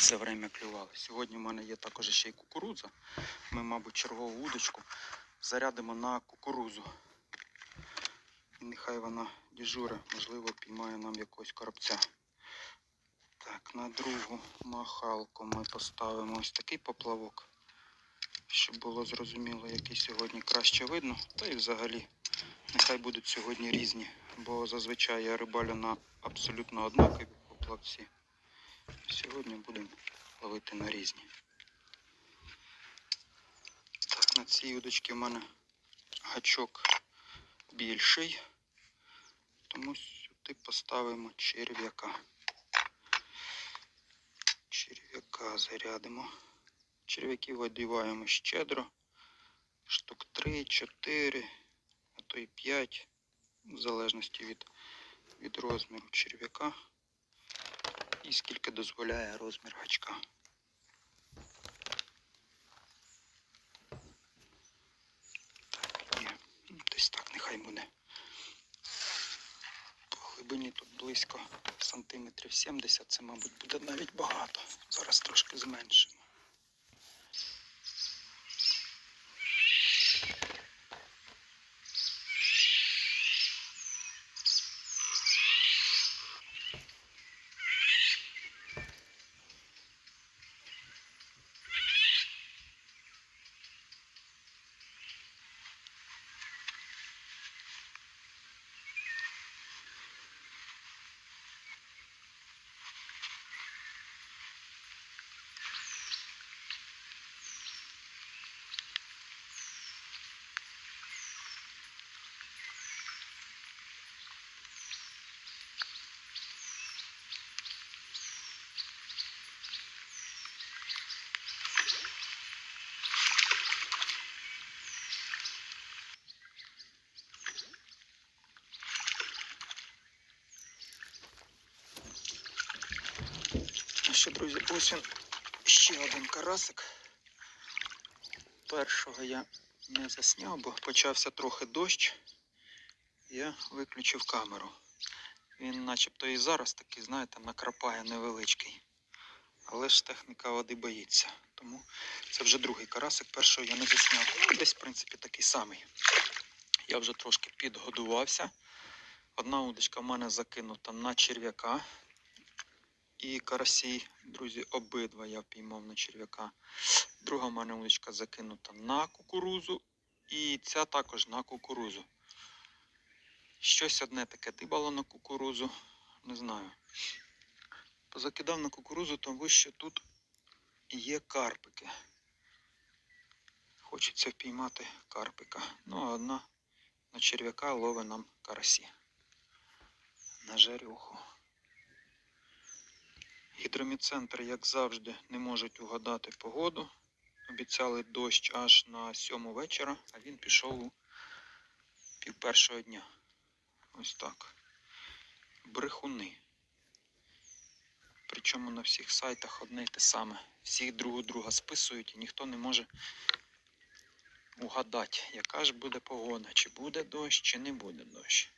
все время клювали. Сьогодні в мене є також ще й кукурудза. Ми, мабуть, чергову удочку зарядимо на кукурузу. І нехай вона дежуре, можливо, піймає нам якогось коробця. Так, на другу махалку ми поставимо ось такий поплавок, щоб було зрозуміло, який сьогодні краще видно. Та і взагалі, нехай будуть сьогодні різні, бо зазвичай я рибалю на абсолютно однакові поплавці. Сьогодні будемо ловити на різні. Так, на цій удочці в мене гачок більший, тому сюди поставимо черв'яка. Черв'яка зарядимо. Черв'яків одіваємо щедро. Штук 3, 4, а то й 5, в залежності від, від розміру черв'яка і скільки дозволяє розмір гачка. Так, є. Ну, Десь так нехай буде. По глибині тут близько сантиметрів 70, це, мабуть, буде навіть багато. Зараз трошки зменшимо. Ну що, друзі, ось він ще один карасик. Першого я не засняв, бо почався трохи дощ. Я виключив камеру. Він начебто і зараз такий, знаєте, накрапає невеличкий. Але ж техніка води боїться. Тому це вже другий карасик. Першого я не засняв. Ну, десь, в принципі, такий самий. Я вже трошки підгодувався. Одна удочка в мене закинута на черв'яка. І карасі, друзі, обидва я впіймав на черв'яка. Друга в мене удочка закинута на кукурузу. І ця також на кукурузу. Щось одне таке дибало на кукурузу. Не знаю. Позакидав на кукурузу, тому що тут є карпики. Хочеться впіймати карпика. Ну, а одна на черв'яка ловить нам карасі. На жарюху. Гідроміцентр, як завжди, не можуть угадати погоду. Обіцяли дощ аж на сьому вечора, а він пішов у пів першого дня. Ось так. Брехуни. Причому на всіх сайтах одне й те саме. Всі друг у друга списують і ніхто не може угадати, яка ж буде погода, чи буде дощ, чи не буде дощ.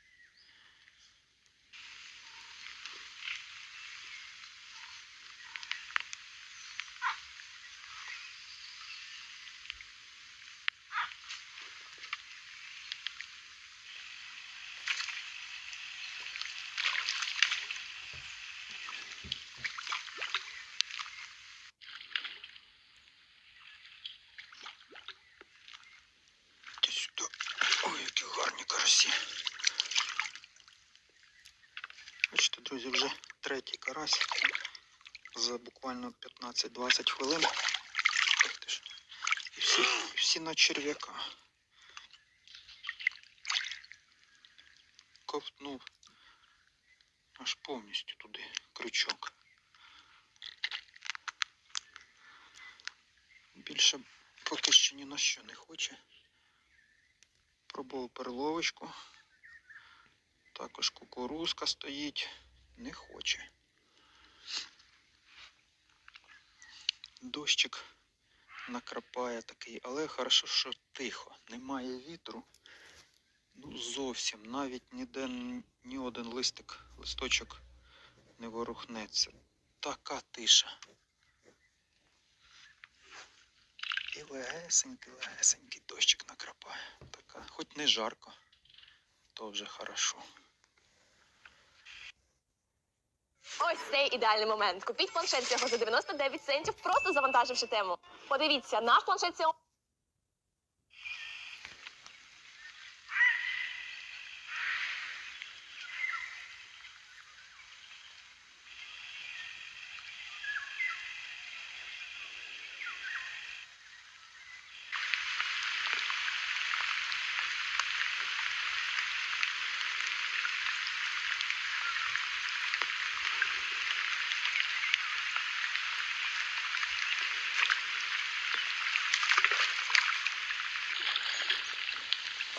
Іди сюди. Ой, які карасі. Бачите, друзі, вже третій карась за буквально 15-20 хвилин. І всі, і всі на черв'яка. Ковтнув аж повністю туди крючок. Більше поки що ні на що не хоче. Пробував перловочку. Також кукурузка стоїть. Не хоче. Дощик накрапає такий, але хорошо, що тихо. Немає вітру. Ну, зовсім навіть ніде ні один листик, листочок не ворухнеться. Така тиша. І легесенький, легесенький дощик накрапає. Така, хоч не жарко, то вже хорошо. Ось цей ідеальний момент. Купіть планшет цього за 99 центів, просто завантаживши тему. Подивіться, наш планшет Xiaomi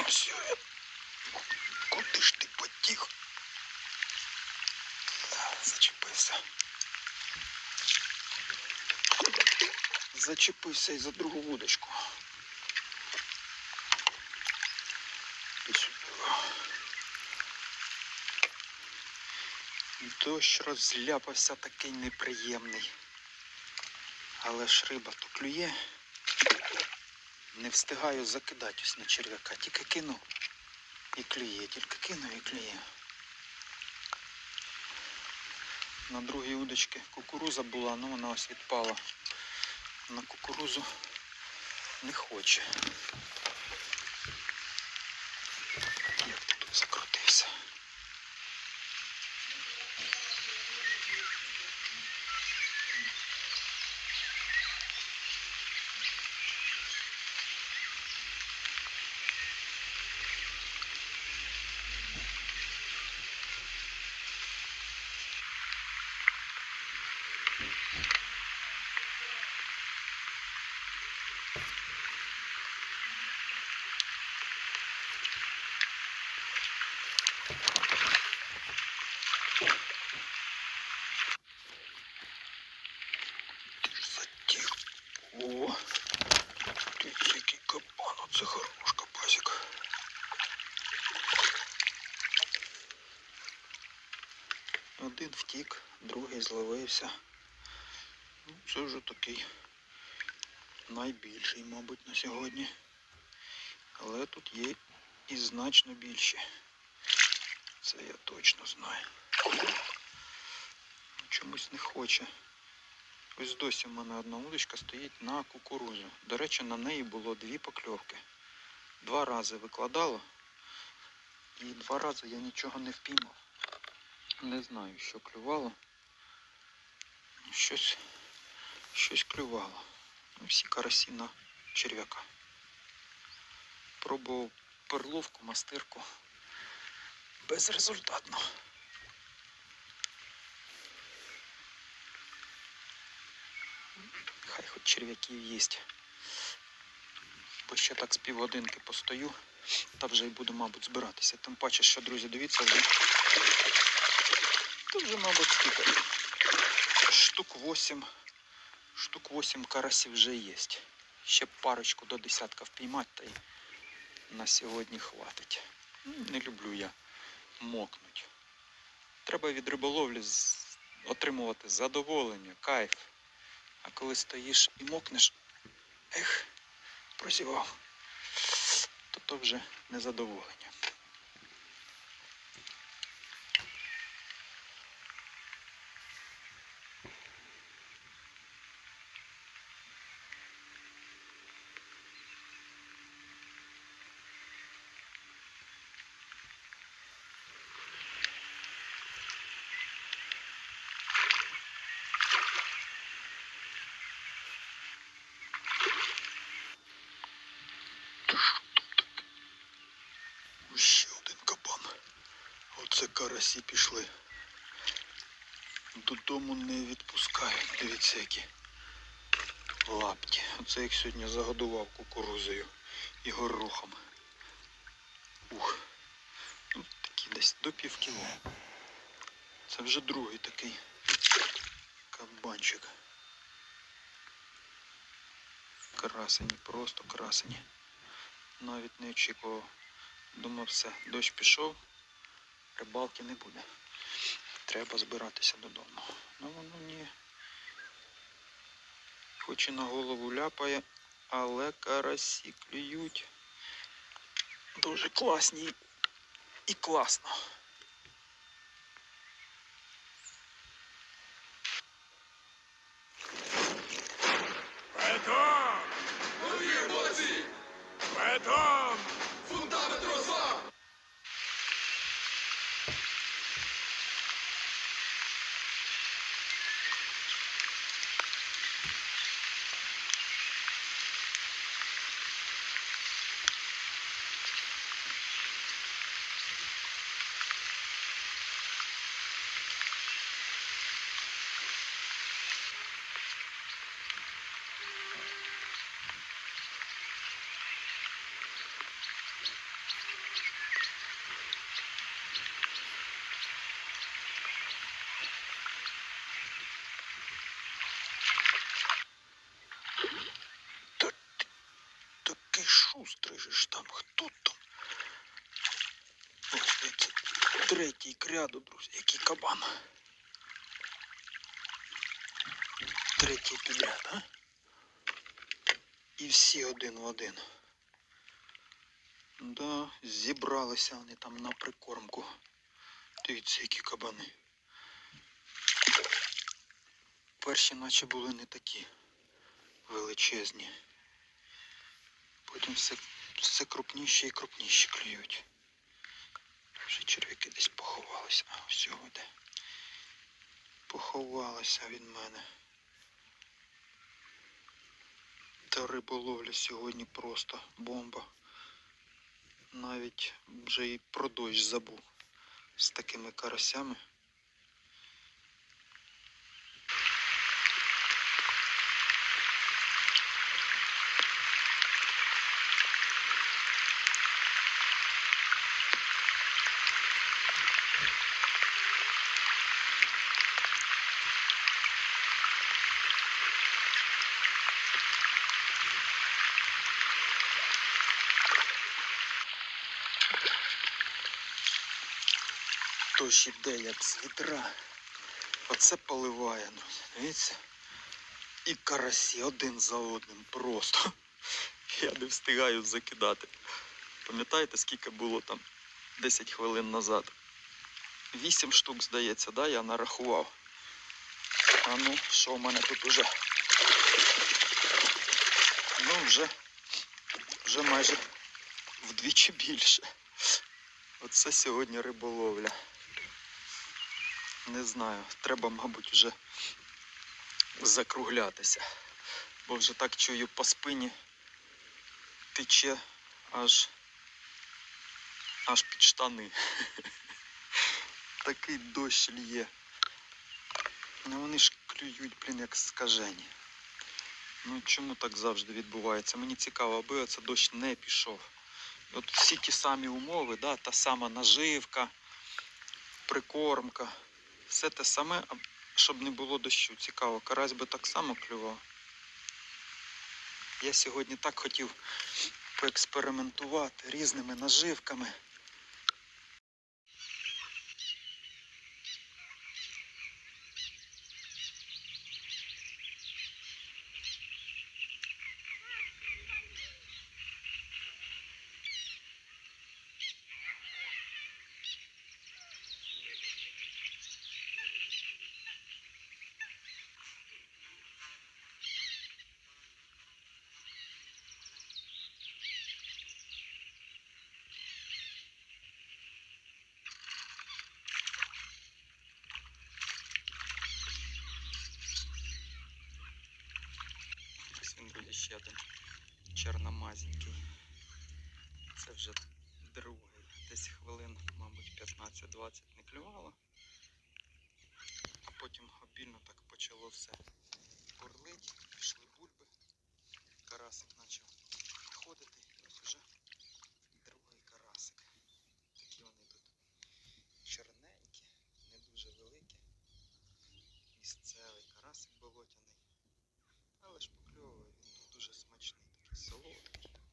Ось я. Куди ж ти потіг? Зачепився. Зачепився і за другу вудочку. Дощ розляпався такий неприємний. Але ж риба то клює. Не встигаю закидати ось на черв'яка. Тільки кину і клює, тільки кину і клює. На другій удочці кукуруза була, ну вона ось відпала. На кукурузу не хоче. Як ти тут закрутився? Ти ж затік. О, ти який кабан, оце хорошка пасіка. Один втік, другий зловився. Ну, це вже такий найбільший, мабуть, на сьогодні. Але тут є і значно більші. Це я точно знаю. Чомусь не хоче. Ось досі в мене одна удочка стоїть на кукурузу. До речі, на неї було дві покльовки. Два рази викладало, і два рази я нічого не впіймав. Не знаю, що клювало. Щось, щось клювало. Ну, Всі карасі на черв'яка. Пробував перловку, мастирку. Безрезультатно. Хай хоч черв'яків їсть. Бо ще так з півгодинки постою, та вже й буду, мабуть, збиратися. Тим паче, що, друзі, дивіться вже. Тут вже, мабуть, скільки. Штук 8. Штук 8 карасів вже є. Ще парочку до десятка впіймати та й на сьогодні хватить. Ну, Не люблю я мокнуть. Треба від риболовлі отримувати задоволення, кайф. А коли стоїш і мокнеш, ех, прозівав, то то вже незадоволення. Ще один кабан. Карасі пішли. Додому не відпускають. Дивіться, які лапті. Оце їх сьогодні загодував кукурузою і горохом. Ух. Ну, такі десь до пів кіло. Це вже другий такий кабанчик. Красені, просто красені. Навіть не очікував. Думав, все, дощ пішов, рибалки не буде. Треба збиратися додому. Ну воно ні. Хоч і на голову ляпає, але карасі клюють. Дуже класні і класно. Бетон! Молодці, молодці! Бетон! Фундамент роза! Та ти такий шустрий же ж там. Хто там? Ось який третій кряду, друзі, який кабан. Третій підряд, а? І всі один в один. Да, зібралися вони там на прикормку. Дивіться, які кабани. Перші наче були не такі величезні. Потім все, все крупніші і крупніші клюють. Вже черв'яки десь поховалися. А ось його де. Поховалися від мене. Та риболовля сьогодні просто бомба. Навіть вже і про дощ забув з такими карасями. Дощ іде як з вітра. Оце поливає. ну, Дивіться. І карасі один за одним просто. Я не встигаю закидати. Пам'ятаєте, скільки було там 10 хвилин назад? Вісім штук, здається, да, я нарахував. А ну, що в мене тут уже? Ну, вже, вже майже вдвічі більше. Оце сьогодні риболовля. Не знаю, треба, мабуть, вже закруглятися. Бо вже так чую по спині тече аж аж під штани. Такий дощ лє. Ну вони ж клюють, блін, як скажені. Ну чому так завжди відбувається? Мені цікаво, аби оце дощ не пішов. От всі ті самі умови, да, та сама наживка, прикормка, все те саме, щоб не було дощу. Цікаво, карась би так само клював. Я сьогодні так хотів поекспериментувати різними наживками. Мабуть, 15-20 не клювало. А потім обільно так почало все бурлить, пішли бульби. Карасик почав підходити. І ось вже другий карасик. Такі вони тут чорненькі, не дуже великі. Місцевий карасик болотяний. Але ж покльовує він тут дуже смачний, такий солодкий.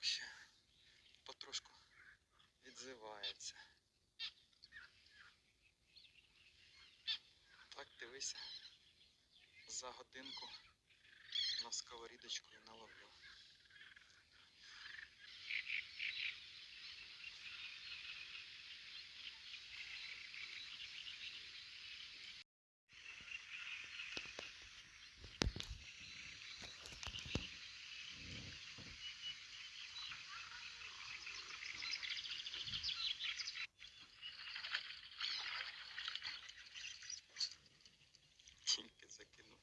Так що потрошку відзивається. Так, дивись. Дивися, за годинку на сковорідочку і наловлю. Тільки закинув,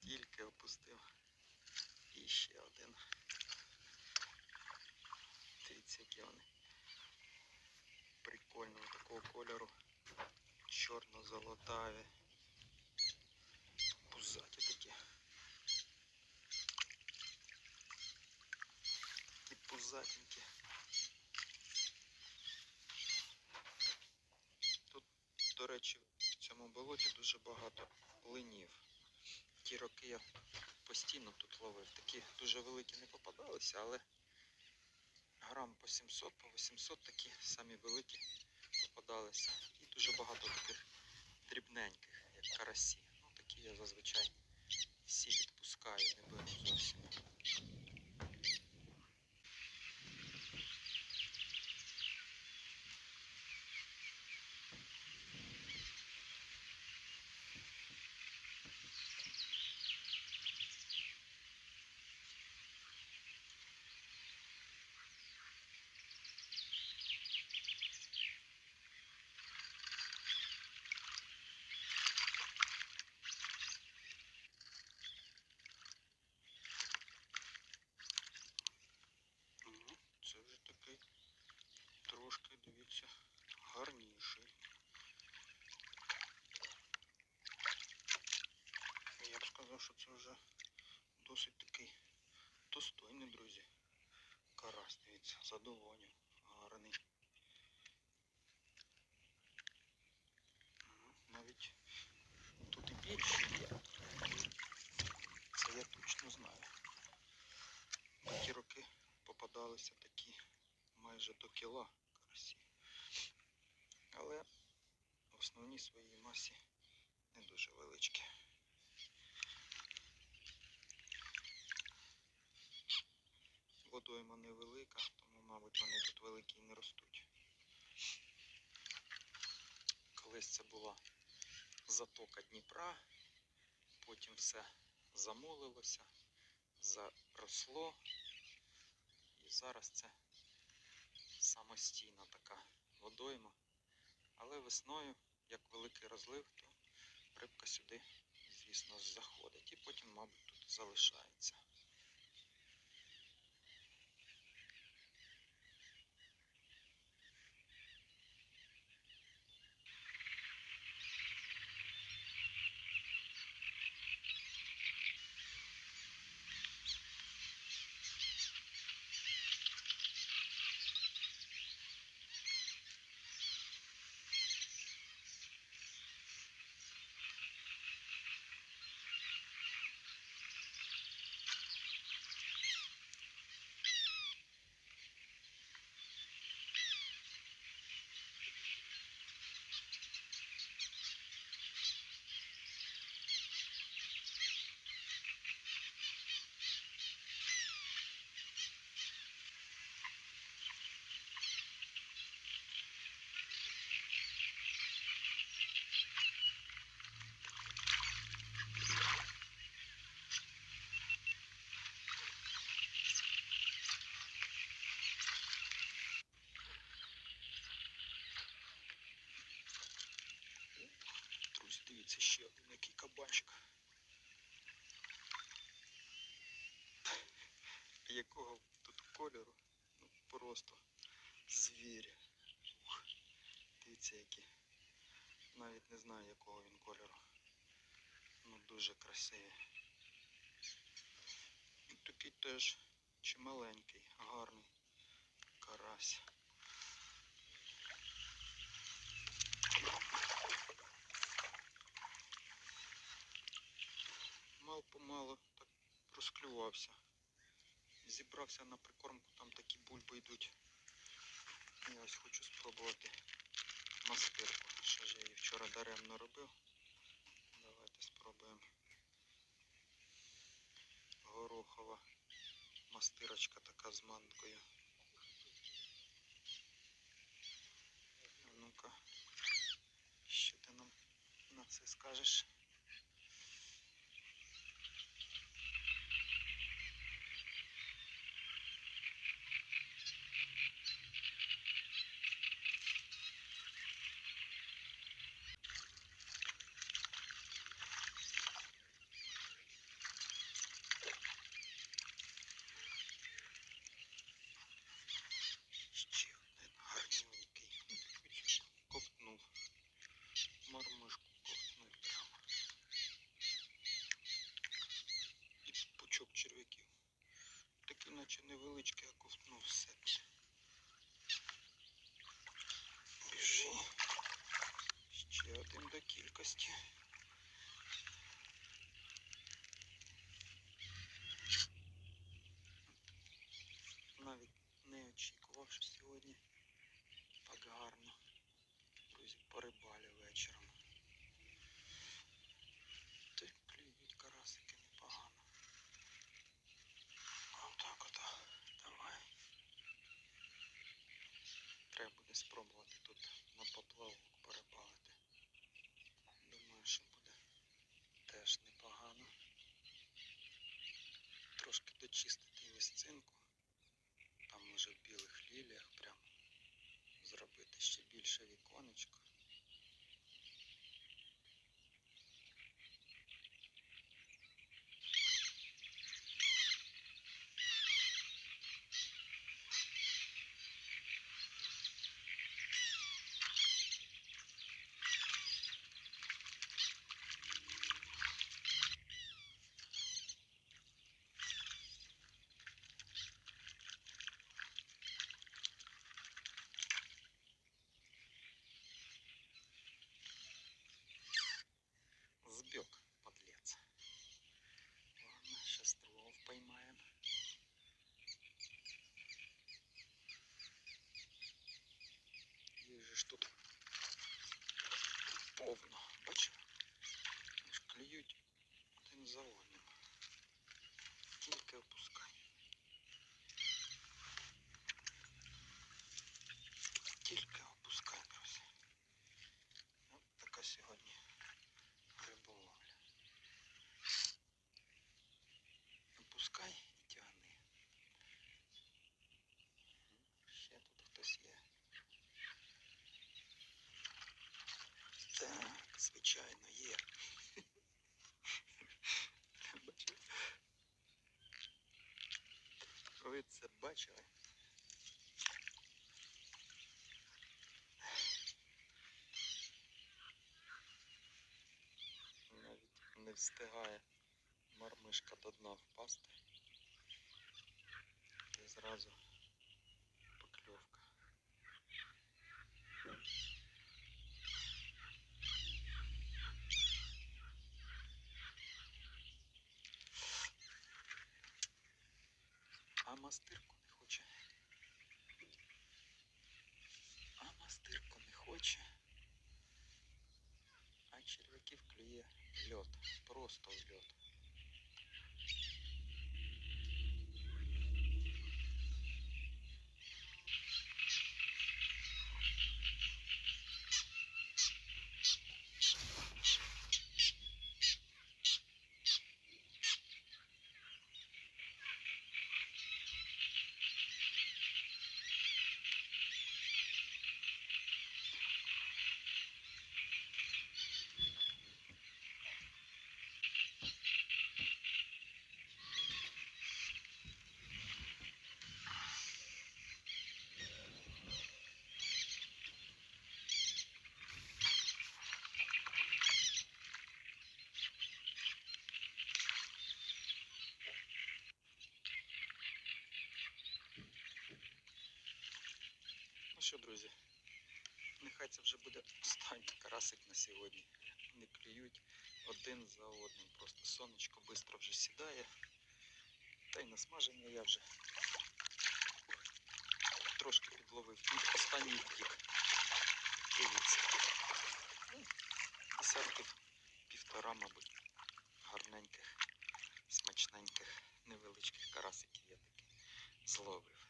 тільки опустив. І ще один. Дивіться, які вони. Прикольного такого кольору. Чорно-золотаві. Пузаті такі. Такі пузатенькі. Тут, до речі, в цьому болоті дуже багато линів. Ті роки я постійно тут ловив. Такі дуже великі не попадалися, але грам по 700, по 800 такі самі великі попадалися. І дуже багато таких дрібненьких, як карасі. Ну такі я зазвичай всі відпускаю, не беру зовсім. Ну, це вже такий трошки, дивіться, гарніший. Я б сказав, що це вже досить такий достойний, друзі. Карась, дивіться, задоволення, гарний. Ну, Навіть тут і більше є. Це я точно знаю. На ті роки попадалися такі майже до кіла карасі. Але в основній своїй масі не дуже величкі. Водойма невелика, тому, мабуть, вони тут великі і не ростуть. Колись це була затока Дніпра, потім все замолилося, заросло. І зараз це самостійна така водойма. Але весною, як великий розлив, то рибка сюди, звісно, заходить і потім, мабуть, тут залишається. Дивіться, ще один який кабанчик. Якого тут кольору? Ну просто звір. Дивіться, які. Навіть не знаю, якого він кольору. Ну дуже красиві. І такий теж чималенький, гарний карась. Розклювався. Зібрався на прикормку, там такі бульби йдуть. Я ось хочу спробувати мастирку. Що ж я її вчора даремно робив. Давайте спробуємо. Горохова мастирочка така з манкою. Ну-ка, що ти нам на це скажеш? Ще один гарненький. Ковтнув. Мармишку ковтнув прямо. І пучок черв'яків. Такий наче невеличкий, а ковтнув все. Біжи. Ще один до кількості. Навіть не очікував, що сьогодні так гарно. Друзі, порибалі вечором. Та й клюють карасики непогано. Отак ото. Давай. Буде спробувати тут на поплавок перепалити. Думаю, що буде теж непогано. Трошки дочистити місцинку. Там може в білих ліліях прямо зробити ще більше віконечко. Тут повно. Бачимо? Клюють один за одним. Тільки опускай. Тільки опускай, друзі. От така сьогодні риболовля. Опускай і тягни. Мгм, Ще тут хтось є. Так, звичайно, є. Бачив? Ви це бачили? Навіть не встигає мармишка до дна впасти. І зразу покльовка. А мастирку не хоче. А мастирку не хоче. А черв'яків клює в льот. Просто в льот. Ну що, друзі, нехай це вже буде останній карасик на сьогодні. Не клюють один за одним. Просто сонечко швидко вже сідає. Та й на смаження я вже трошки підловив. Останній втік. Дивіться. Ну, Десятків півтора, мабуть. гарненьких, смачненьких, невеличких карасиків я таки зловив.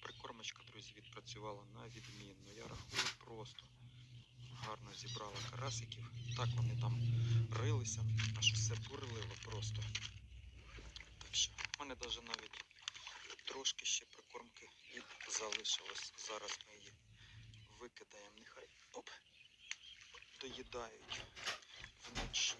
Прикормочка, друзі, відпрацювала на відмінно. Я рахую просто гарно зібрала карасиків. Так вони там рилися, аж все бурлило просто. Так що в мене навіть навіть трошки ще прикормки і залишилось. Зараз ми її викидаємо. Нехай оп, доїдають вночі.